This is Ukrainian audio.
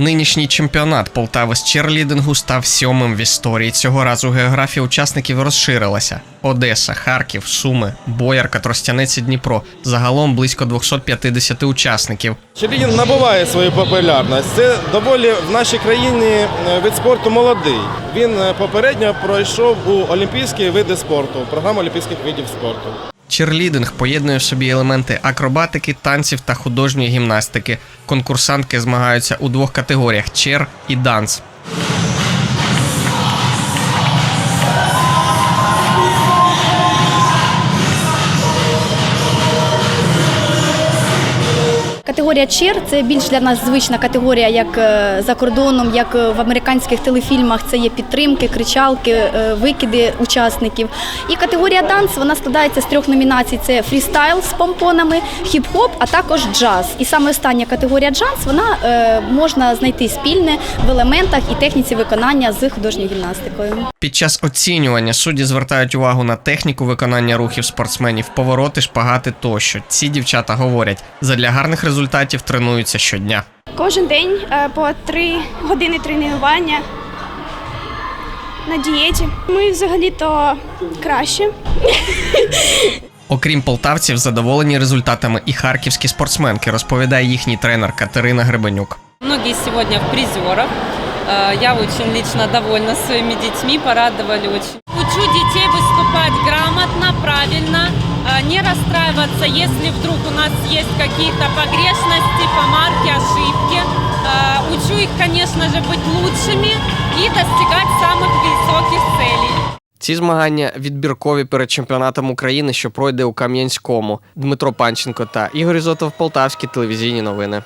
Нинішній чемпіонат Полтави з черлідингу став сьомим в історії. Цього разу географія учасників розширилася: Одеса, Харків, Суми, Боярка, Тростянець і Дніпро. Загалом близько 250 учасників. Черлідінг набуває свою популярність. Це доволі в нашій країні е, вид спорту молодий. Він е, попередньо пройшов у олімпійські види спорту, програму олімпійських видів спорту. Черлідинг поєднує в собі елементи акробатики, танців та художньої гімнастики. Конкурсантки змагаються у двох категоріях чер і данс. Категорія чер це більш для нас звична категорія, як е, за кордоном, як е, в американських телефільмах. Це є підтримки, кричалки, е, викиди учасників. І категорія данс вона складається з трьох номінацій: це фрістайл з помпонами, хіп-хоп, а також джаз. І саме остання категорія джаз вона можна знайти спільне в елементах і техніці виконання з художньою гімнастикою. Під час оцінювання судді звертають увагу на техніку виконання рухів спортсменів, повороти, шпагати тощо. Ці дівчата говорять, задля гарних результатів тренуються щодня. Кожен день е, по три години тренування на дієті. Ми взагалі-то краще. Окрім полтавців, задоволені результатами і харківські спортсменки, розповідає їхній тренер Катерина Гребенюк. Многие сегодня в призерах. Э, Я очень лично довольна своими детьми, порадовали очень. Учу детей выступать грамотно, правильно, э, не расстраиваться, если вдруг у нас есть какие-то погрешности, помарки, ошибки. Э, Учу их, конечно же, быть лучшими и достигать самых высоких целей. Ці змагання відбіркові перед чемпіонатом України, що пройде у Кам'янському. Дмитро Панченко та Ігор Ізотов, Полтавські телевізійні новини.